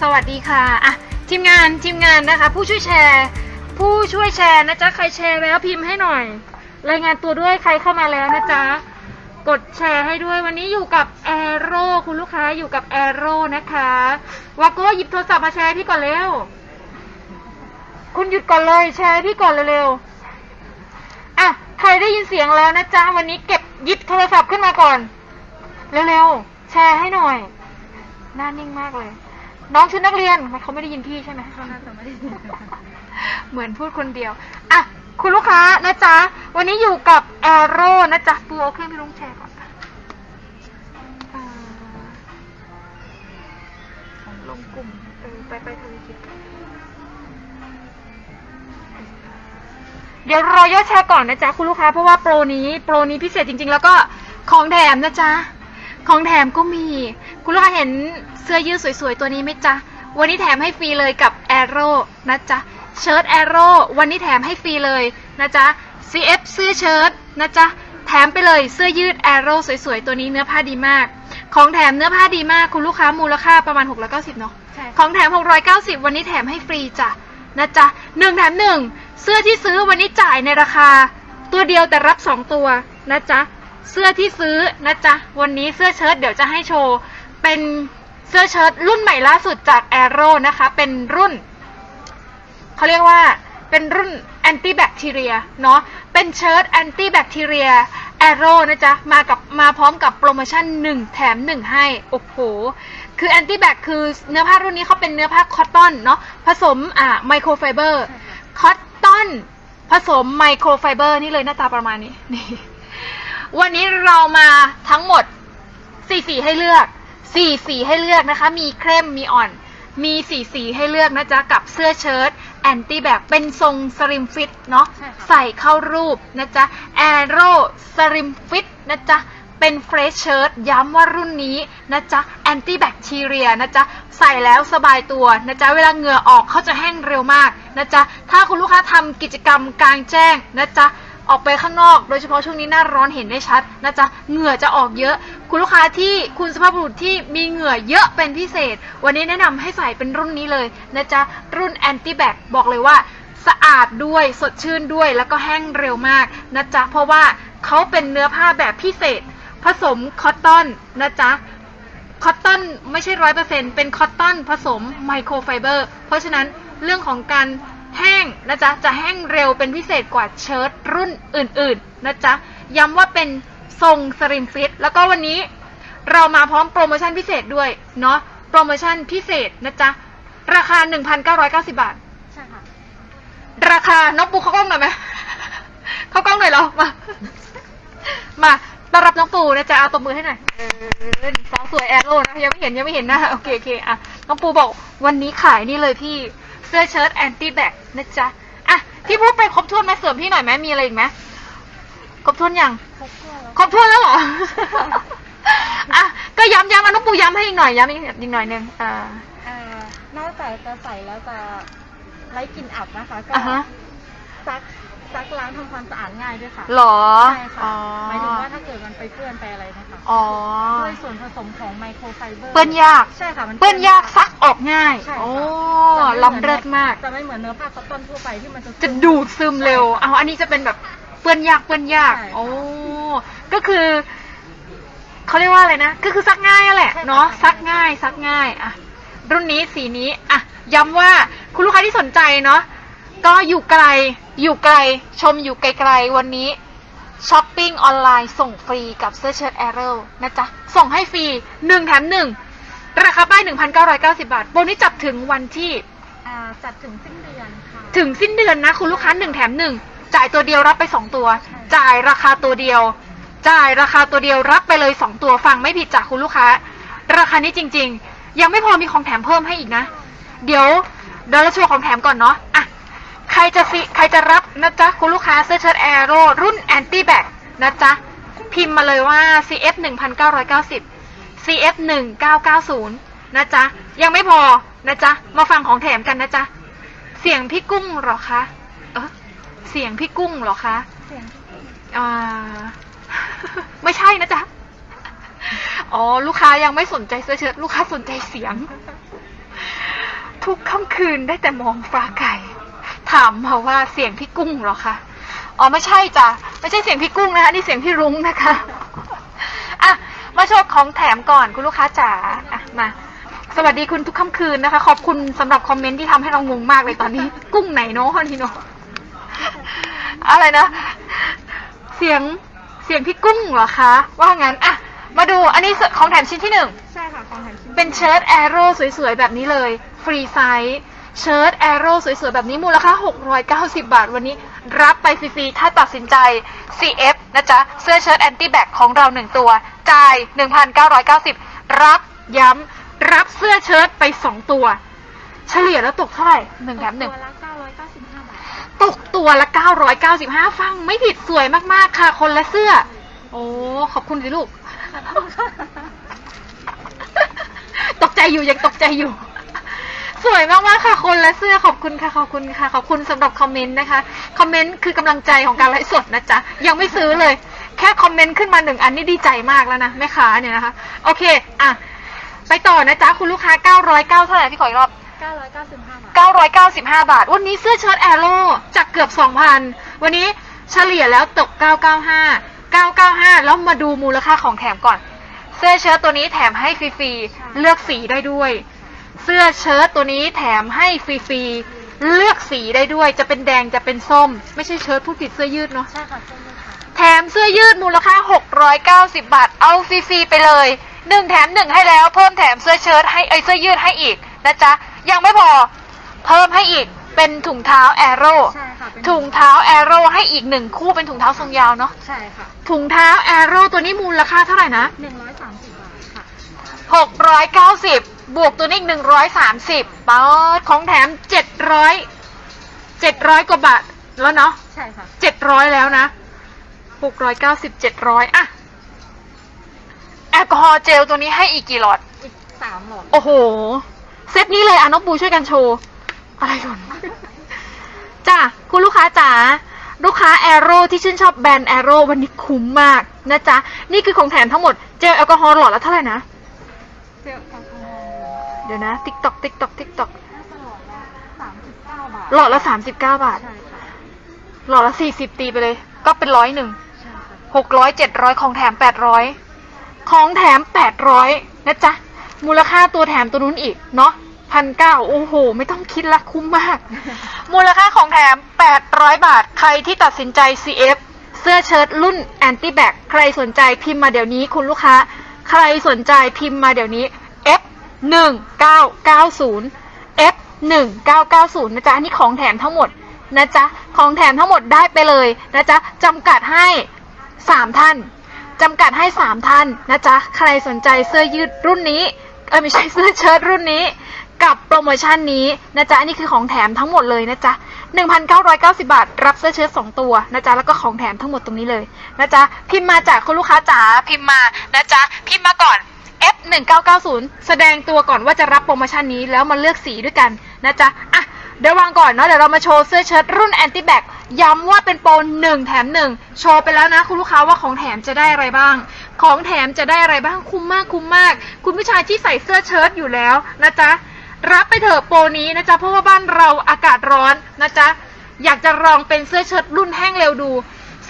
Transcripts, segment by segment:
สวัสดีค่ะอะทีมงานทีมงานนะคะ ผู้ช่วยแชร์ ผู้ช่วยแชร์นะจ๊ะใครแชร์แล้วพิมพ์ให้หน่อย รายงานตัวด้วยใครเข้ามาแล้วนะจ๊ะกดแชร์ให้ด้วยวันนี้อยู่กับแอโร่คุณลูกค้าอยู่กับแอโร่นะคะวาโก้หยิบโทรศัพท์มาแชร์พี่ก่อนเร็วคุณหยุดก่อนเลยแชร์พี่ก่อนเร็วๆอะใครได้ยินเสียงแล้วนะจ๊ะวันนี้เก็บหยิบโทรศัพท์ขึ้นมาก่อนเร็วๆแชร์ให้หน่อยหน้านิ่งมากเลย น้องชุดนักเรียนเขาไม่ได้ยินพี่ใช่ไหมเขาน่าจะไม่ได้ยินนะคะเหมือนพูดคนเดียวอะคุณลูกค้านะจ๊ะ วันนี้อยู่กับแอโร่นะจ๊ะปูเอาเครื่องพี่ลุงแชร์ก่อนอ่าลงกลุ่มเออไปไปทวีคิดเดี๋ยวรอยอดแชร์ก่อนนะจ๊ะ คุณลูกค้าเพราะว่าโปรนี้ โปรนี้พิเศษจริง ๆ แล้วก็ของแถมนะจ๊ะ ของแถมก็มี คุณลูกค้าเห็นเสื้อยืดสวยๆ ตัวนี้ไหมจ๊ะ วันนี้แถมให้ฟรีเลยกับ Arrow นะจ๊ะ เชิ้ต Arrow วันนี้แถมให้ฟรีเลยนะจ๊ะ CF เสื้อเชิ้ตนะจ๊ะ แถมไปเลยเสื้อยืด Arrow สวยๆ ตัวนี้เนื้อผ้าดีมาก ของแถมเนื้อผ้าดีมากคุณลูกค้ามูลค่าประมาณ 690 เนาะใช่ของแถม 690 วันนี้แถมให้ฟรีจ้ะนะจ๊ะหนึ่งแถมหนึ่งเสื้อที่ซื้อวันนี้จ่ายในราคา ตัวเดียวแต่รับสองตัวนะจ๊ะ เสื้อที่ซื้อนะจ๊ะ วันนี้เสื้อเชิ้ตเดี๋ยวจะให้โชว์ เป็นเสื้อเชิ้ตรุ่นใหม่ล่าสุดจาก Arrow นะคะ เป็นรุ่น เขาเรียกว่าเป็นรุ่นแอนตี้แบคทีเรียเนาะ เป็นเชิ้ตแอนตี้แบคทีเรียแอโร่นะจ๊ะ มากับมาพร้อมกับโปรโมชั่น 1 แถม 1 ให้ โอ้โห คือแอนตี้แบคคือเนื้อผ้ารุ่นนี้เขาเป็นเนื้อผ้าคอตตอนเนาะ ผสมอ่าไมโครไฟเบอร์ คอตตอนผสมไมโครไฟเบอร์นี่เลยหน้าตาประมาณนี้ นี่ วันนี้เรามาทั้งหมดสี่สีให้เลือกสี่สีให้เลือกนะคะ มีเข้มมีอ่อน มีสีสีให้เลือกนะจ๊ะ กับเสื้อเชิ้ตแอนตี้แบกเป็นทรงสลิมฟิตเนาะใช่ค่ะใส่เข้ารูปนะจ๊ะแอโร่สลิมฟิตนะจ๊ะ เป็นเฟรชเชิ้ตย้ำว่ารุ่นนี้นะจ๊ะแอนตี้แบคทีเรียนะจ๊ะ ใส่แล้วสบายตัวนะจ๊ะ เวลาเหงื่อออกเขาจะแห้งเร็วมากนะจ๊ะ ถ้าคุณลูกค้าทำกิจกรรมกลางแจ้งนะจ๊ะ ออกไปข้างนอก โดยเฉพาะช่วงนี้หน้าร้อนเห็นได้ชัดนะจ๊ะเหงื่อจะออกเยอะ คุณลูกค้าที่คุณสภาพบุรุษที่มีเหงื่อเยอะเป็นพิเศษ วันนี้แนะนำให้ใส่เป็นรุ่นนี้เลยนะจ๊ะรุ่นแอนตี้แบคบอกเลยว่าสะอาดด้วยสดชื่นด้วยแล้วก็แห้งเร็วมากนะจ๊ะเพราะว่าเขาเป็นเนื้อผ้าแบบพิเศษ ผสมคอตตอนนะจ๊ะคอตตอนไม่ใช่ร้อยเปอร์เซ็นเป็นคอตตอนผสมไมโครไฟเบอร์เพราะฉะนั้นเรื่องของการ แห้งนะจ๊ะ จะแห้งเร็วเป็นพิเศษกว่าเชิ้ตรุ่นอื่นๆนะจ๊ะ ย้ำว่าเป็นทรงสริมฟิต แล้วก็วันนี้เรามาพร้อมโปรโมชั่นพิเศษด้วยเนาะ โปรโมชั่นพิเศษนะจ๊ะ ราคา 1,990 บาท ใช่ค่ะ ราคา น้องปูเข้ากล้องหน่อยไหม เข้ากล้องหน่อยเหรอมา มาต้อนรับน้องปูนะจ๊ะ เอาตบมือให้หน่อยเออสาวสวยแอโร่นะ ยังไม่เห็นยังไม่เห็นนะโอเคโอเคอะ น้องปูบอกวันนี้ขายนี่เลยพี่เสื้อเชิ้ตแอนตี้แบคนะจ๊ะอะที่พูดไปครบถ้วนไหมเสริมพี่หน่อยไหมมีอะไรอีกไหมครบถ้วนยังครบถ้วนแล้วครบถ้วนแล้วเหรออะก็ย้ำย้ำมาน้องปูย้ำให้อีกหน่อยย้ำอีกอีกหน่อยหนึงอ่าเอ่อนอกจากจะใส่แล้วจะไร้กลิ่นอับนะคะ ก็อะฮะ ซัก ซักล้างทำความสะอาดง่ายด้วยค่ะหรอใช่ค่ะอ๋อหมายถึงว่าถ้าเกิดมันไปเปื้อนไปอะไรนะคะอ๋อ ด้วยส่วนผสมของไมโครไฟเบอร์เปื้อนยาก ใช่ค่ะมันเปื้อนยากซักออกง่าย ใช่ค่ะโอ้จะไม่หมือนล้ำเลิศมาก จะไม่เหมือนเนื้อผ้าคอตตอนทั่วไปที่มันจะ จะดูดซึมเร็วใช่ค่ะเอาอันนี้จะเป็นแบบเปื้อนยากเปื้อนยาก ใช่ค่ะโอ้ ก็คือเขาเรียกว่าอะไรนะ ก็คือซักง่ายอะแหละใช่ค่ะเนาะ ซักง่ายซักง่ายอะรุ่นนี้สีนี้อะย้ำว่าคุณลูกค้าที่สนใจเนาะ ก็อยู่ไกล อยู่ไกล ชมอยู่ไกลๆ วันนี้ช้อปปิ้งออนไลน์ส่งฟรีกับเสื้อเชิ้ตแอโร่นะจ๊ะ ส่งให้ฟรีหนึ่งแถมหนึ่งราคาป้าย 1,990 บาทโปรนี้จับถึงวันที่ อ่าจัดถึงสิ้นเดือนค่ะ ถึงสิ้นเดือนนะ คุณลูกค้าหนึ่งแถมหนึ่งจ่ายตัวเดียวรับไปสองตัวใช่จ่ายราคาตัวเดียว จ่ายราคาตัวเดียวรับไปเลยสองตัวฟังไม่ผิดจากคุณลูกค้า ราคานี้จริง ๆ ยังไม่พอมีของแถมเพิ่มให้อีกนะ เดี๋ยวเดี๋ยวเราโชว์ของแถมก่อนเนาะอะ ใครจะสิใครจะรับนะจ๊ะ คุณลูกค้าเสื้อเชิ้ตแอโร่รุ่นแอนตี้แบคนะจ๊ะ พิมพ์มาเลยว่า CF 1990 CF 1990 นะจ๊ะ ยังไม่พอนะจ๊ะ มาฟังของแถมกันนะจ๊ะ เสียงพี่กุ้งเหรอคะเออเสียงพี่กุ้งเหรอคะเสียงอ่าไม่ใช่นะจ๊ะ อ๋อ ลูกค้ายังไม่สนใจเสื้อเชิ้ตลูกค้าสนใจเสียง ทุกค่ำคืนได้แต่มองฟ้าไก่ ถามมาว่าเสียงพี่กุ้งเหรอคะอ๋อไม่ใช่จ้ะไม่ใช่เสียงพี่กุ้งนะคะนี่เสียงพี่รุ้งนะคะอะมาโชว์ของแถมก่อนคุณลูกค้าจ๋าอะมาสวัสดีคุณทุกค่ำคืนนะคะ ขอบคุณสำหรับคอมเมนต์ที่ทำให้เรางงมากเลยตอนนี้ กุ้งไหนเนาะนี่เนาะอะไรนะ เสียงเสียงพี่กุ้งเหรอคะ ว่างั้นอะมาดูอันนี้ของแถมชิ้นที่หนึ่งใช่ค่ะของแถมชิ้นเป็นเชิ้ตแอโร่สวยๆ แบบนี้เลย ฟรีไซส์ เชิ้ตแอโร่สวยๆ แบบนี้มูลค่า 690 บาทวันนี้ รับไปฟรีๆ ถ้าตัดสินใจ CF นะจ๊ะ เสื้อเชิ้ตแอนตี้แบคของเรา 1 ตัว จ่าย 1,990 รับย้ำ รับเสื้อเชิ้ตไป 2 ตัว เฉลี่ยแล้วตกเท่าไหร่หนึ่งแถมหนึ่งตัวละ995 บาท ตกตัวละ 995 ฟังไม่ผิดสวยมากๆ ค่ะ คนละเสื้อ โอ้ ขอบคุณสิลูก ตกใจอยู่ยังตกใจอยู่ สวยมากๆค่ะคนและเสื้อขอบคุณค่ะขอบคุณค่ะขอบคุณสำหรับคอมเมนต์นะคะคอมเมนต์คือกำลังใจของการไลฟ์สดนะจ๊ะยังไม่ซื้อเลย แค่คอมเมนต์ขึ้นมาหนึ่งอันนี่ดีใจมากแล้วนะแม่ค้าเนี่ยนะคะ โอเคอะไปต่อนะจ๊ะคุณลูกค้า 909 เท่าไหร่พี่ขออีกรอบ 995 บาท 995 บาท วันนี้เสื้อเชิ้ตแอโร่จากเกือบ 2,000 วันนี้เฉลี่ยแล้วตก 995 995 แล้วมาดูมูลค่าของแถมก่อน เสื้อเชิ้ตตัวนี้แถมให้ฟรีๆ เลือกสีได้ด้วย เสื้อเชิ้ตตัวนี้แถมให้ฟรีๆ เลือกสีได้ด้วย จะเป็นแดงจะเป็นส้ม ไม่ใช่เชิ้ตผู้ผิดเสื้อยืดเนาะ ใช่ค่ะเส้นเลยค่ะ แถมเสื้อยืดมูลค่า 690 บาท เอาฟรีๆไปเลยหนึ่งแถมหนึ่งให้แล้ว เพิ่มแถมเสื้อเชิ้ตให้เอ้ยเสื้อยืดให้อีกนะจ๊ะ ยังไม่พอ เพิ่มให้อีก เป็นถุงเท้าแอโร่ใช่ค่ะเป็นถุงเท้าแอโร่ให้อีกหนึ่งคู่เป็นถุงเท้าทรงยาวเนาะ ใช่ค่ะ ถุงเท้าแอโร่ตัวนี้มูลค่าเท่าไหร่นะ 130 บาทค่ะ 690 บวกตัวนี้อีก130ปาดของแถม700 700กว่าบาทแล้วเนาะใช่ค่ะเจ็ดร้อยแล้วนะหกร้อยเก้าสิบเจ็ดร้อยอะแอลกอฮอล์เจลตัวนี้ให้อีกกี่หลอด อีก3หลอด โอ้โห เซตนี้เลยอะน้องปูช่วยกันโชว์ อะไรหล่นจ้ะ คุณลูกค้าจ๋าลูกค้าแอโร่ที่ชื่นชอบแบรนด์แอโร่วันนี้คุ้มมากนะจ๊ะ นี่คือของแถมทั้งหมดเจลแอลกอฮอล์หลอดละเท่าไหร่นะ เจลแอลกอฮอล์ เดี๋ยวนะ ติ๊กตอกติ๊กตอกติ๊กตอกน่าจะหลอดละ39บาทหลอดละสามสิบเก้าบาท ใช่ค่ะหลอดละสี่สิบตีไปเลย ก็เป็นร้อยหนึ่ง ใช่ค่ะหกร้อยเจ็ดร้อยของแถมแปดร้อยของแถมแปดร้อยนะจ๊ะ มูลค่าตัวแถมตัวนู้นอีก เนาะพันเก้าโอ้โห ไม่ต้องคิดละคุ้มมาก มูลค่าของแถม 800 บาท ใครที่ตัดสินใจ CF เสื้อเชิ้ตรุ่น Anti b a c ใครสนใจพิมพ์มาเดี๋ยวนี้คุณลูกค้า ใครสนใจพิมพ์มาเดี๋ยวนี้ F 1990 F 1990นะจ๊ะอันนี้ของแถมทั้งหมดนะจ๊ะของแถมทั้งหมดได้ไปเลยนะจ๊ะจำกัดให้ 3 ท่านจำกัดให้ 3 ท่านนะจ๊ะใครสนใจเสื้อยืดรุ่นนี้เออไม่ใช่เสื้อเชิ้ตรุ่นนี้ กับโปรโมชั่นนี้นะจ๊ะอันนี้คือของแถมทั้งหมดเลยนะจ๊ะ1,990 บาท รับเสื้อเชิ้ต2ตัวนะจ๊ะแล้วก็ของแถมทั้งหมดตรงนี้เลยนะจ๊ะพิมพ์มาจากคุณลูกค้าจ๋าพิมพ์มานะจ๊ะพิมพ์มาก่อน F 1990แสดงตัวก่อนว่าจะรับโปรโมชั่นนี้แล้วมาเลือกสีด้วยกันนะจ๊ะอะเดี๋ยววางก่อนเนาะเดี๋ยวเรามาโชว์เสื้อเชิ้ตรุ่น Anti b a c ย้ำว่าเป็นโปร1 แถม 1 โชว์ไปแล้วนะคุณลูกค้าว่าของแถมจะได้อะไรบ้าง ของแถมจะได้อะไรบ้างคุ้มมากคุ้มมาก คุณผู้ชายที่ใส่เสื้อเชิ้ตอยู่แล้วนะจ๊ะรับไปเถอะโปรนี้นะจ๊ะเพราะว่าบ้านเราอากาศร้อนนะจ๊ะอยากจะลองเป็นเสื้อเชิ้ตรุ่นแห้งเร็วดู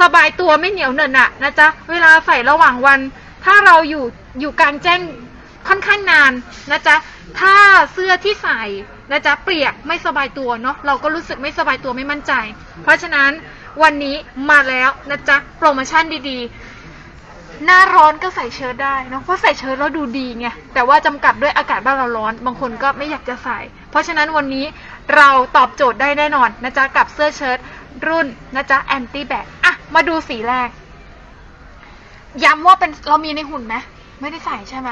สบายตัวไม่เหนียวเหนอะหนะนะจ๊ะเวลาใส่ระหว่างวัน ถ้าเราอยู่อยู่กลางแจ้งค่อนข้างนานนะจ๊ะ ถ้าเสื้อที่ใส่นะจ๊ะเปียกไม่สบายตัวเนาะเราก็รู้สึกไม่สบายตัวไม่มั่นใจ เพราะฉะนั้นวันนี้มาแล้วนะจ๊ะโปรโมชั่นดีๆ หน้าร้อนก็ใส่เชิ้ตได้เนาะเพราะใส่เชิ้ตแล้วดูดีไงแต่ว่าจำกัดด้วยอากาศบ้านเราร้อน บางคนก็ไม่อยากจะใส่ เพราะฉะนั้นวันนี้เราตอบโจทย์ได้แน่นอนนะจ๊ะกับเสื้อเชิ้ตรุ่นนะจ๊ะแอนตี้แบกอะมาดูสีแรก ย้ำว่าเป็นเรามีในหุ่นไหมไม่ได้ใส่ใช่ไหม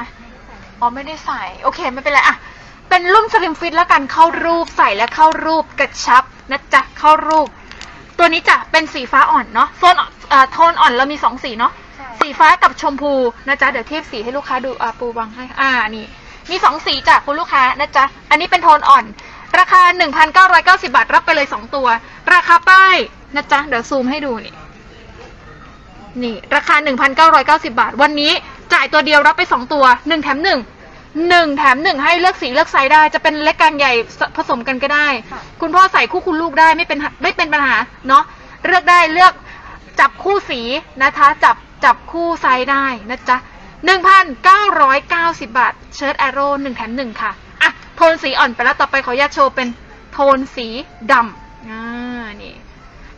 อ๋อไม่ได้ใส่ โอเคไม่เป็นไรอะเป็นรุ่นสลิมฟิตแล้วกันเข้ารูปใส่และเข้ารูปกระชับนะจ๊ะเข้ารูป ตัวนี้จะเป็นสีฟ้าอ่อนเนาะโซนเอ่อโทนอ่อนเรามีสองสีเนาะใช่สีฟ้ากับชมพูนะจ๊ะเดี๋ยวเทียบสีให้ลูกค้าดูอ่าปูบังให้อ่านี่มีสองสีจากคุณลูกค้านะจ๊ะอันนี้เป็นโทนอ่อน ราคา 1,990 บาทรับไปเลย 2 ตัว ราคาป้ายนะจ๊ะเดี๋ยวซูมให้ดูนี่ นี่ ราคา 1,990 บาท วันนี้จ่ายตัวเดียวรับไป 2 ตัว 1 แถม1หนึ่งแถมหนึ่งให้เลือกสีเลือกไซส์ได้ จะเป็นเล็กกลางใหญ่ผสมกันก็ได้ ค่ะ คุณพ่อใส่คู่คุณลูกได้ไม่เป็นไม่เป็นปัญหาเนาะเลือกได้เลือกจับคู่สีนะคะ จับจับคู่ไซส์ได้นะจ๊ะหนึ่งพันเก้าร้อยเก้าสิบาท เชิ้ตแอโร่หนึ่งแถมหนึ่งค่ะ อะ โทนสีอ่อนไปแล้วต่อไปขออนุญาตโชว์เป็นโทนสีดำอ่านี่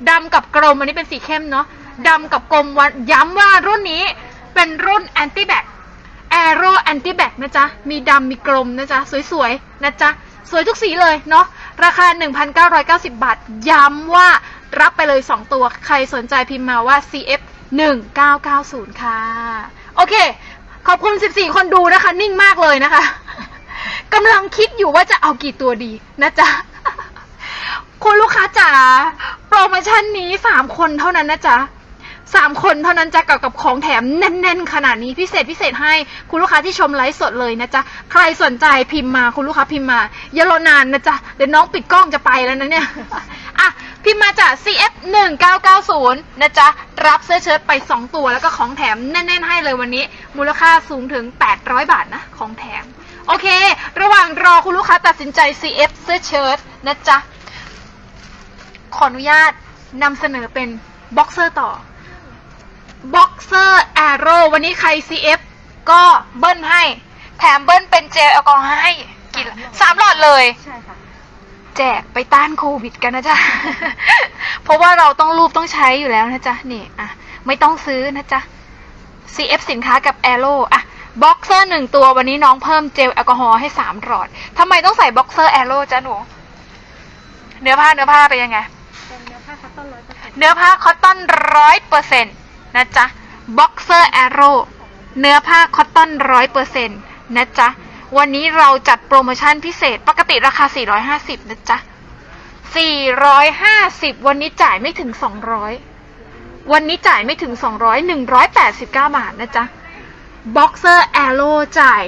ดำกับกรมอันนี้เป็นสีเข้มเนาะ ดำกับกรมวันย้ำว่ารุ่นนี้เป็นรุ่นแอนตี้แบคแอโรแอนติแบ c นะจ๊ะ มีดำมีกลมนะจ๊ะ สวยๆ นะจ๊ะ สวยทุกสีเลยเนาะราคา 1,990 บาท ย้ำว่ารับไปเลย 2 ตัว ใครสนใจพิมพ์มาว่า CF 1990 ค่ะ โอเค ขอบคุณ 14 คนดูนะคะ นิ่งมากเลยนะคะกำลังคิดอยู่ว่าจะเอากี่ตัวดีนะจ๊ะคุณลูกค้าจ๋าโปรโมชั่นนี้ 3 คนเท่านั้นนะจ๊ะ สามคนเท่านั้นจะกับกับของแถมแน่น ๆ ขนาดนี้พิเศษพิเศษให้คุณลูกค้าที่ชมไลฟ์สดเลยนะจ๊ะใครสนใจพิมพ์มาคุณลูกค้าพิมพ์มาอย่ารอนานนะจ๊ะเดี๋ยวน้องปิดกล้องจะไปแล้วนะเนี่ยอะพิมพ์มาจาก CF 1990นะจ๊ะรับเสื้อเชิ้ตไป 2 ตัวแล้วก็ของแถมแน่น ๆ ให้เลยวันนี้ มูลค่าสูงถึง 800 บาทนะของแถม โอเค ระหว่างรอคุณลูกค้าตัดสินใจ CF เสื้อเชิ้ตนะจ๊ะขออนุญาตนำเสนอเป็นบ็อกเซอร์ต่อ บ็อกเซอร์แอโร่วันนี้ใคร CF ก็เบิ้ลให้ แถมเบิ้ลเป็นเจลแอลกอฮอล์ให้กี่ละสามหลอดเลย ใช่ค่ะ แจกไปต้านโควิดกันนะจ๊ะ เพราะว่าเราต้องรูปต้องใช้อยู่แล้วนะจ๊ะ นี่อะ ไม่ต้องซื้อนะจ๊ะ CF สินค้ากับ a อโร่อะบ็อกเซอร์หนึ่งตัววันนี้น้องเพิ่มเจลแอลกอฮอล์ให้สามหลอดทำไมต้องใส่บ็อกเซอร์แอโร่จ๊ะหนู เนื้อผ้าเนื้อผ้าเป็นยังไง เป็นเนื้อผ้าคัตตอนร้อยเปอร์เซ็นต์เนื้อผ้าคอตตอนร้อยเปอร์เซ็นต์ นะจ๊ะบ็อกเซอร์แอโร่เนื้อผ้าคอตตอนร้อยเปอร์เซ็นต์นะจ๊ะ วันนี้เราจัดโปรโมชั่นพิเศษปกติราคา 450 นะจ๊ะ 450 วันนี้จ่ายไม่ถึง 200 วันนี้จ่ายไม่ถึง 200 189 บาทนะจ๊ะบ็อกเซอร์แอโร่จ่าย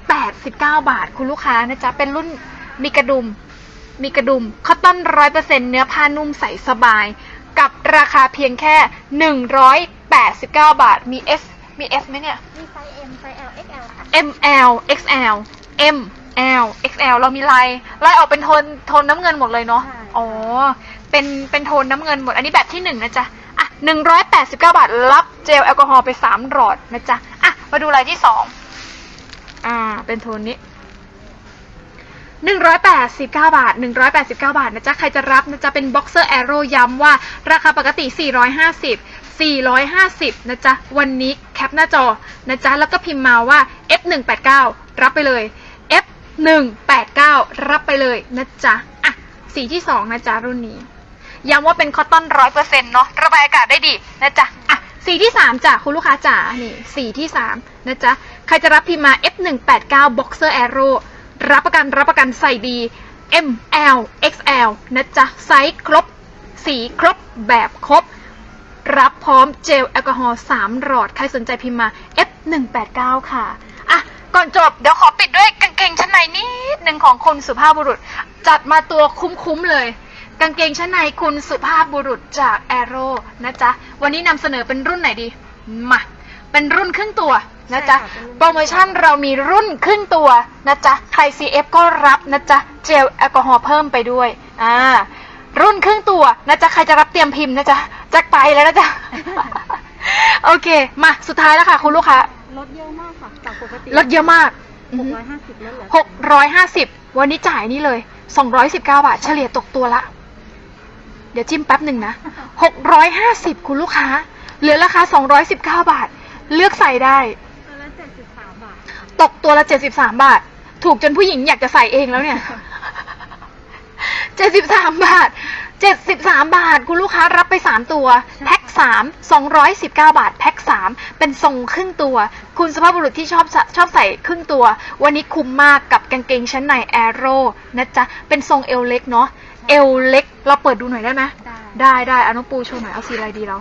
189 บาท คุณลูกค้านะจ๊ะ เป็นรุ่นมีกระดุม มีกระดุมคอตตอนร้อยเปอร์เซ็นเนื้อผ้านุ่มใสสบาย กับราคาเพียงแค่หนึ่งร้อยแปดสิบเก้าบาท มี S มี S ไหมเนี่ย มีไซส์ M ไซส์ L XL ค่ะ M L X L M L X L เรามีลายลายออกเป็นโทนโทนน้ำเงินหมดเลยเนาะ ใช่ อ๋อ เป็นเป็นโทนน้ำเงินหมด อันนี้แบบที่หนึ่งนะจ๊ะ อะหนึ่งร้อยแปดสิบเก้าบาท รับเจลแอลกอฮอล์ไปสามหลอดนะจ๊ะ อะ มาดูลายที่สอง อ่า เป็นโทนนี้ หนึ่งร้อยแปดสิบเก้าบาทหนึ่งร้อยแปดสิบเก้าบาทนะจ๊ะ ใครจะรับนะจ๊ะ เป็นบ็อกเซอร์แอโร่ย้ำว่าราคาปกติสี่ร้อยห้าสิบสี่ร้อยห้าสิบนะจ๊ะ วันนี้แคปหน้าจอ นะจ๊ะ แล้วก็พิมพ์มาว่า F หนึ่งแปดเก้ารับไปเลย F หนึ่งแปดเก้ารับไปเลยนะจ๊ะ อะ สีที่สองนะจ๊ะ รุ่นนี้ ย้ำว่าเป็นคอตตอนร้อยเปอร์เซ็นต์เนาะ ระบายอากาศได้ดี นะจ๊ะ อะ สีที่สามจ้ะ คุณลูกค้าจ๋า นี่ สีที่สามนะจ๊ะ ใครจะรับพิมพ์มา F 1 8 9 Boxer Arrow รับประกันรับประกันใส่ดี M L X L นะจ๊ะ ไซส์ครบ สีครบ แบบครบ รับพร้อมเจลแอลกอฮอล์3หลอด ใครสนใจพิมพ์มา F 1 8 9ค่ะ อะ ก่อนจบ เดี๋ยวขอปิดด้วยกางเกงชั้นในนิดหนึ่งของคุณสุภาพบุรุษ จัดมาตัวคุ้มๆเลย กางเกงชั้นในคุณสุภาพบุรุษจาก a อ r o นะจ๊ะ วันนี้นำเสนอเป็นรุ่นไหนดี มา เป็นรุ่นครึ่งตัว นะจ๊ะใช่ค่ะเป็นรุ่นโปรโมชั่นเรามีรุ่นครึ่งตัวนะจ๊ะ ใคร CF ก็รับนะจ๊ะ เจลแอลกอฮอล์เพิ่มไปด้วย อ่า รุ่นครึ่งตัวนะจ๊ะ ใครจะรับเตรียมพิมพ์นะจ๊ะจะไปแล้วนะจ๊ะ โอเค มาสุดท้ายแล้วค่ะคุณลูกค้า ลดเยอะมากค่ะจากปกติลดเยอะมากหกร้อยห้าสิบลดเหลือหกร้อยห้าสิบวันนี้จ่ายนี่เลยสองร้อยสิบเก้าบาท เฉลี่ยตกตัวละ เดี๋ยวจิ้มแป๊บหนึ่งนะหกร้อยห้าสิบคุณลูกค้า เหลือราคาสองร้อยสิบเก้าบาท เลือกใส่ได้ ตกตัวละเจ็ดสิบสามบาท ถูกจนผู้หญิงอยากจะใส่เองแล้วเนี่ยเจ็ดสิบสามบาทเจ็ดสิบสามบาท คุณลูกค้ารับไปสามตัว แพ็คสามสองร้อยสิบเก้าบาท แพ็คสามเป็นทรงครึ่งตัว คุณสุภาพบุรุษที่ชอบสะชอบใส่ครึ่งตัว วันนี้คุ้มมากกับกางเกงชั้นในแอโร่นะจ๊ะ เป็นทรงเอวเล็กเนาะเอวเล็ก เราเปิดดูหน่อยได้ไหมได้ได้ได้เอาน้องปูโชว์หน่อยเอาสีอะไรดีเรา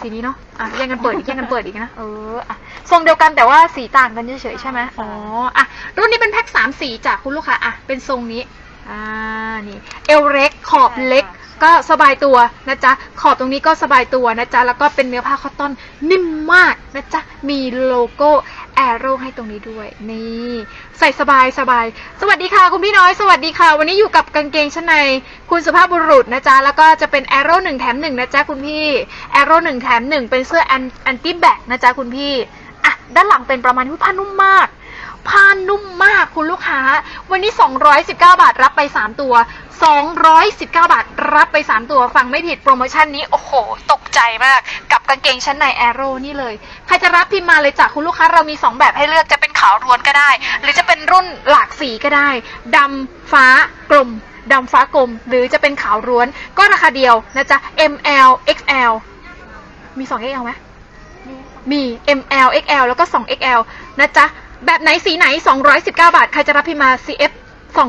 สีนี้เนาะอะแย่งกันเปิดอีกแย่งกันเปิดอีกนะเอออะ ทรงเดียวกันแต่ว่าสีต่างกันเฉยๆใช่ไหมอ๋ออะรุ่นนี้เป็นแพ็คสามสีจากคุณลูกค้าอะเป็นทรงนี้อ่านี่เอวเล็กขอบเล็กก็สบายตัวนะจ๊ะ ขอบตรงนี้ก็สบายตัวนะจ๊ะ แล้วก็เป็นเนื้อผ้าคอตตอนนิ่มมากนะจ๊ะ มีโลโก้แอโร่ให้ตรงนี้ด้วย นี่ ใส่สบายสบาย สวัสดีค่ะคุณพี่น้อย สวัสดีค่ะ วันนี้อยู่กับกางเกงชั้นใน คุณสุภาพบุรุษนะจ๊ะ แล้วก็จะเป็นแอโร่หนึ่งแถมหนึ่งนะจ๊ะคุณพี่ แอโร่หนึ่งแถมหนึ่งเป็นเสื้อแอนตี้แบกนะจ๊ะคุณพี่ อะด้านหลังเป็นประมาณที่ผ้านุ่มมากผ้านุ่มมากคุณลูกค้า วันนี้ 219 บาทรับไป 3 ตัว 219 บาทรับไป 3 ตัว ฟังไม่ผิดโปรโมชั่นนี้ โอ้โห ตกใจมาก กับกางเกงชั้นในแอโร่นี่เลย ใครจะรับพิมพ์มาเลยจ้ะคุณลูกค้า เรามี 2 แบบให้เลือกจะเป็นขาวล้วนก็ได้ หรือจะเป็นรุ่นหลากสีก็ได้ดำฟ้ากลมดำฟ้ากลม หรือจะเป็นขาวล้วน ก็ราคาเดียวนะจ๊ะ ML XL มี 2 XL ไหม มี ML XL แล้วก็ 2XL นะจ๊ะ แบบไหนสีไหน 219 บาท ใครจะรับพิมพ์มา CF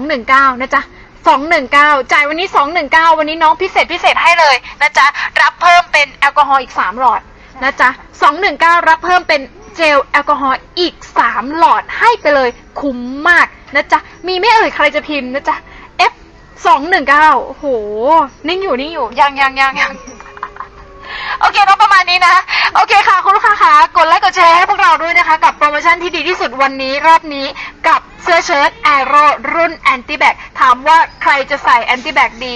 219 นะจ๊ะ 219 จ่ายวันนี้ 219 วันนี้น้องพิเศษพิเศษให้เลยนะจ๊ะ รับเพิ่มเป็นแอลกอฮอล์อีก 3 หลอดนะจ๊ะ 219 รับเพิ่มเป็นเจลแอลกอฮอล์อีก 3 หลอดให้ไปเลยคุ้มมากนะจ๊ะ มีไม่เอ่ยใครจะพิมพ์นะจ๊ะ F 219โอ้โห นิ่งอยู่นิ่งอยู่ยังยังยังยัง โอเคเนาะประมาณนี้นะ โอเคค่ะ คุณลูกค้าคะกดไลค์กดแชร์ให้พวกเราด้วยนะคะ กับโปรโมชั่นที่ดีที่สุดวันนี้รอบนี้กับเสื้อเชิ้ตแอโร่รุ่นแอนตี้แบ c ถามว่าใครจะใส่แอนตี้แบ c ดี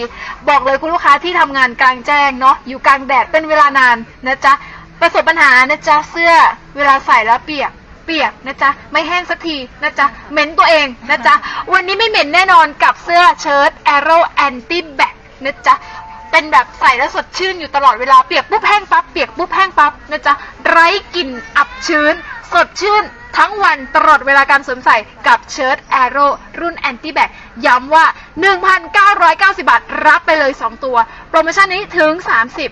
บอกเลยคุณลูกค้าที่ทำงานกลางแจ้งเนาะอยู่กลางแดดเป็นเวลานานนะจ๊ะ ประสบปัญหานะจ๊ะเสื้อเวลาใส่แล้วเปียก เปียกนะจ๊ะ ไม่แห้งสักทีนะจ๊ะ เหม็นตัวเองนะจ๊ะ วันนี้ไม่เหม็นแน่นอนกับเสื้อเชิ้ตแอโร่แอนตี้แบ c นะจ๊ะ เป็นแบบใส่แล้วสดชื่นอยู่ตลอดเวลาเปียกปุ๊บแห้งปั๊บเปียกปุ๊บแห้งปั๊บนะจ๊ะไร้กลิ่นอับชื้น สดชื่น ทั้งวันตลอดเวลาการสวมใส่กับเชิ้ตแอโร่รุ่นแอนตี้แบคย้ำว่า 1,990 บาท รับไปเลย 2 ตัว โปรโมชั่นนี้ถึง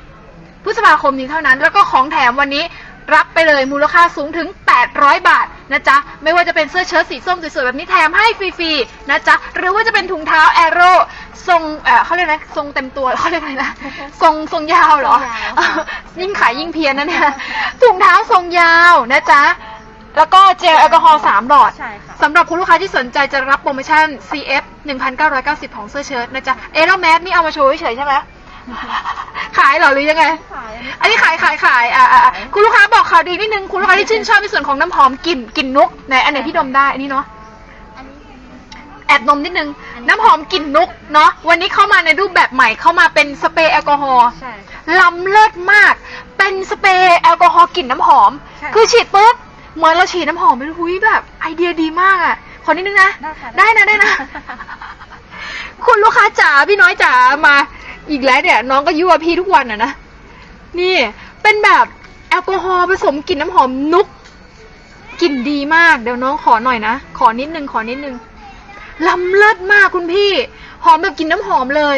30พฤษภาคมนี้เท่านั้น แล้วก็ของแถมวันนี้ รับไปเลยมูลค่าสูงถึง 800 บาทนะจ๊ะ ไม่ว่าจะเป็นเสื้อเชิ้ตสีส้มสวยๆแบบนี้แถมให้ฟรีๆนะจ๊ะ หรือว่าจะเป็นถุงเท้าแอโร่ทรงเอ่อเขาเรียกนะทรงเต็มตัวเขาเรียกอะไรนะทรงทรงยาวเหรอทรงยาวเออยิ่งขายยิ่งเพี้ยนนะเนี่ยถุงเท้าทรงยาวนะจ๊ะแล้วก็เจลแอลกอฮอล์3หลอดใช่ค่ะสำหรับคุณลูกค้าที่สนใจจะรับโปรโมชั่น CF 1,990 ของเสื้อเชิ้ตนะจ๊ะ เอ๊ะแล้วแมสนี่เอามาโชว์เฉยๆใช่ไหม ขายเหรอหรือยังไง ขายอันนี้ขายขายขายอ่าอ่าอ่าคุณลูกค้าบอกข่าวดีนิดนึงคุณลูกค้าที่ชื่นชอบในส่วนของน้ำหอมกลิ่นกลิ่นนุกไหนอันไหนที่ดมได้อันนี้เนาะอันนี้แอบดมนิดนึงอันนี้น้ำหอมกลิ่นนุกเนาะวันนี้เข้ามาในรูปแบบใหม่เข้ามาเป็นสเปรย์แอลกอฮอล์ใช่ค่ะล้ำเลิศมาก เป็นสเปรย์แอลกอฮอล์กลิ่นน้ำหอม ใช่คือฉีดปุ๊บเหมือนเราฉีดน้ำหอมไปเลยหุยแบบ ไอเดียดีมากอะ ขอนิดนึงนะได้ค่ะได้นะได้นะ คุณลูกค้าจ๋าพี่น้อยจ๋ามา อีกแล้วเนี่ยน้องก็ยั่วพี่ทุกวันอะนะ นี่เป็นแบบแอลกอฮอล์ผสมกลิ่นน้ำหอมนุกกลิ่นดีมากเดี๋ยวน้องขอหน่อยนะ ขอนิดนึงขอนิดนึงล้ำเลิศมากคุณพี่ หอมแบบกลิ่นน้ำหอมเลย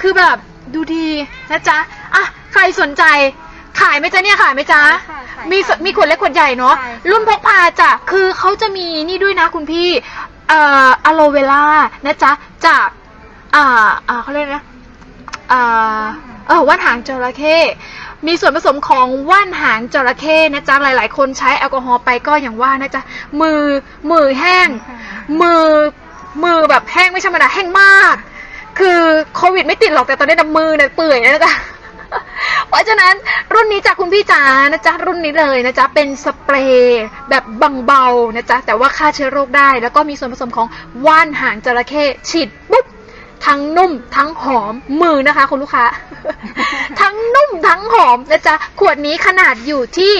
คือแบบดูดีนะจ๊ะอะใครสนใจขายไหมจ๊ะเนี่ยขายไหมจ๊ะ ขายค่ะมีสมีขวดเล็กขวดใหญ่เนาะ ใช่ค่ะ รุ่นพกพาจ้ะ คือเขาจะมีนี่ด้วยนะคุณพี่ เอ่ออะโลเวล่านะจ๊ะ จาก อ่า อ่าเขาเรียกนะ อ่าเออว่านหางจระเข้มีส่วนผสมของว่านหางจระเข้นะจ๊ะหลาย ๆ คนใช้แอลกอฮอล์ไปก็อย่างว่านะจ๊ะมือมือแห้ง มือมือแบบแห้งไม่ใช่ธรรมดาแห้งมาก คือโควิดไม่ติดหรอกแต่ตอนนี้นะมือเนี่ยเปื่อยนะจ๊ะเพราะฉะนั้นรุ่นนี้จากคุณพี่จ๋านะจ๊ะรุ่นนี้เลยนะจ๊ะเป็นสเปรย์แบบบางเบานะจ๊ะแต่ว่าฆ่าเชื้อโรคได้ แล้วก็มีส่วนผสมของว่านหางจระเข้ฉีดปุ๊บ ทั้งนุ่มทั้งหอมมือนะคะ คุณลูกค้า ทั้งนุ่มทั้งหอมนะจ๊ะขวดนี้ขนาดอยู่ที่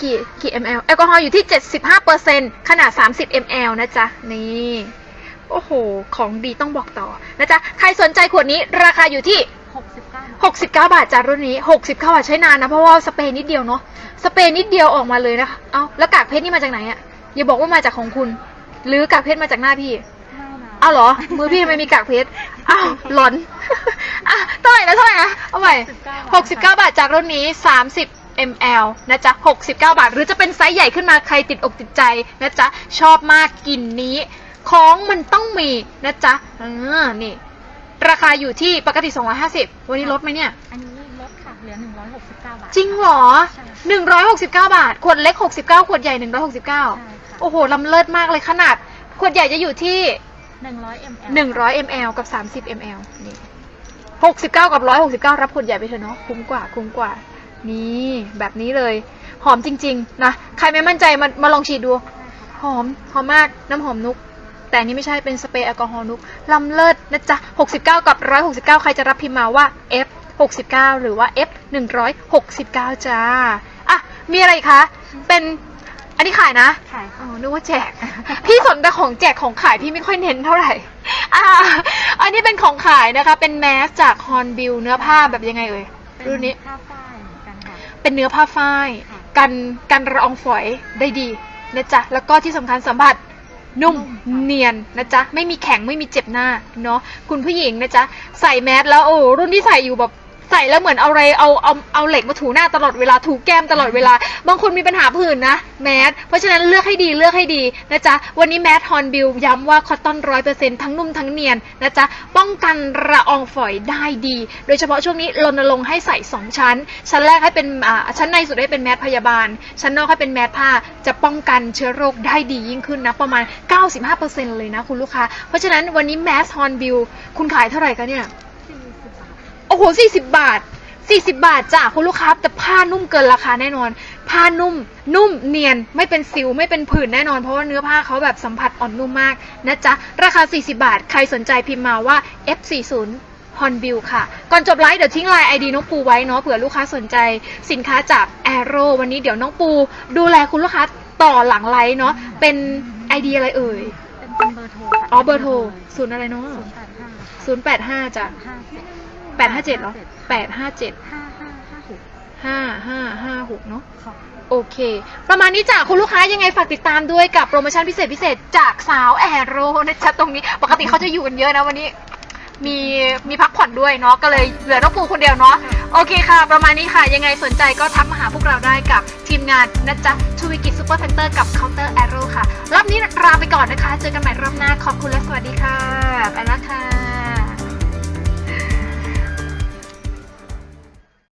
กี่กี่ ml แอลกอฮอล์อยู่ที่ 75%ขนาด 30 ml นะจ๊ะ นี่ โอ้โห ของดีต้องบอกต่อนะจ๊ะ ใครสนใจขวดนี้ราคาอยู่ที่หกสิบเก้า69 บาทจ้ารุ่นนี้ 69 บาทใช้นานนะ เพราะว่าสเปรย์นิดเดียวเนาะ สเปรย์นิดเดียวออกมาเลยนะคะ เอาแล้วกากเพชรนี่มาจากไหนอะอย่าบอกว่ามาจากของคุณ หรือกากเพชรมาจากหน้าพี่ ไม่นะอ้าวเหรอ มือพี่ทำไมมีกากเพชรอ้าวหลอนอะเท่าไหร่นะเท่าไหร่นะเอาใหม่69บาทจากรุ่นนี้30 ml นะจ๊ะ 69 บาท หรือจะเป็นไซส์ใหญ่ขึ้นมาใครติดอกติดใจนะจ๊ะ ชอบมากกลิ่นนี้ ของมันต้องมีนะจ๊ะอ่านี่ ราคาอยู่ที่ปกติ 250 วันนี้ลดไหมเนี่ย อันนี้ลดค่ะ เหลือหนึ่งร้อยหกสิบเก้าบาท จริงเหรอใช่169 บาท ขวดเล็ก 69 ขวดใหญ่ใช่ค่ะ169 โอ้โหล้ำเลิศมากเลยขนาด ขวดใหญ่จะอยู่ที่ หนึ่งร้อยมล100 ml กับ 30 ml นี่69 กับ 169 รับขวดใหญ่ไปเถอะเนาะคุ้มกว่าคุ้มกว่า นี่แบบนี้เลย หอมจริง ๆ นะ ใครไม่มั่นใจมามาลองฉีดดู หอม หอมมากน้ำหอมนุก แต่อันนี้ไม่ใช่เป็นสเปรย์แอลกอฮอล์นุกลำเลิศนะจ๊ะ 69 กับ 169 ใครจะรับพิมพ์มาว่า F 69 หรือว่า F 169 จ้า อะ มีอะไรอีกคะ เป็น อันนี้ขายนะขายอ๋อนึกว่าแจก พี่สนแต่ของแจกของขายพี่ไม่ค่อยเน้นเท่าไหร่ อ่า อันนี้เป็นของขายนะคะ เป็นแมสจากฮอนบิลเนื้อผ้าแบบยังไงเอ่ยเป็นรุ่นนี้ ผ้าฝ้ายเหมือนกันค่ะ เป็นเนื้อผ้าฝ้าย ค่ะ กันกันละอองฝอยได้ดีนะจ๊ะ แล้วก็ที่สำคัญสัมผัสนุ่มนุ่มค่ะเนียนนะจ๊ะ ไม่มีแข็งไม่มีเจ็บหน้าเนาะคุณผู้หญิงนะจ๊ะ ใส่แมสแล้วโอ้รุ่นที่ใส่อยู่แบบ ใส่แล้วเหมือนเอาอะไรเอาเอาเอาเหล็กมาถูหน้าตลอดเวลาถูแก้มตลอดเวลา บางคนมีปัญหาผื่นนะแมสเพราะฉะนั้นเลือกให้ดีเลือกให้ดีนะจ๊ะวันนี้แมสฮอนบิลย้ำว่าคอตตอนร้อยเปอร์เซ็นทั้งนุ่มทั้งเนียนนะจ๊ะป้องกันละอองฝอยได้ดี โดยเฉพาะช่วงนี้รณรงค์ให้ใส่2ชั้น ชั้นแรกให้เป็นอ่าชั้นในสุดให้เป็นแมสพยาบาล ชั้นนอกให้เป็นแมสผ้าจะป้องกันเชื้อโรคได้ดียิ่งขึ้นนะประมาณ 95%เลยนะคุณลูกค้าเพราะฉะนั้นวันนี้แมสฮอนบิลคุณขายเท่าไหร่คะเนี่ยสี่สิบบาท โอ้โห40บาท40บาทจ้ะคุณลูกค้าแต่ผ้านุ่มเกินราคาแน่นอน ผ้านุ่ม นุ่มเนียนไม่เป็นสิวไม่เป็นผื่นแน่นอนเพราะว่าเนื้อผ้าเขาแบบสัมผัสอ่อนนุ่มมากนะจ๊ะราคา 40 บาท ใครสนใจพิมพ์มาว่า F40 ฮอนบิลค่ะ ก่อนจบไลฟ์เดี๋ยวทิ้งไลน์ไอดีน้องปูไว้เนาะเผื่อลูกค้าสนใจสินค้าจาก a อ r o วันนี้เดี๋ยวน้องปู ดูแลคุณลูกค้าต่อหลังไลฟ์เนาะเป็นไอดีอะไรเอ่ยเป็นเป็นเบอร์โทรค่ะอ๋อเบอร์โทรศูนย์อะไรเนาะศูนย์แปดห้า085จ้ะห้า เจ็ด857เหรอ857ห้าห้าห้าหกห้าห้าห้าหกเนาะค่ะ โอเค ประมาณนี้จ้ะคุณลูกค้ายังไงฝากติดตามด้วยกับโปรโมชั่นพิเศษพิเศษจากสาวแอโรนะจ๊ะตรงนี้ ปกติเขาจะอยู่กันเยอะนะวันนี้ มีมีพักผ่อนด้วยเนาะก็เลยเหลือน้องปูคนเดียวเนาะโอเคค่ะ ประมาณนี้ค่ะ ยังไงสนใจก็ทักมาหาพวกเราได้กับทีมงานนะจ๊ะชูวิกิจซูเปอร์เซนเตอร์กับเคาน์เตอร์แอโรค่ะรอบนี้ลาไปก่อนนะคะ เจอกันใหม่รอบหน้าขอบคุณและสวัสดีค่ะ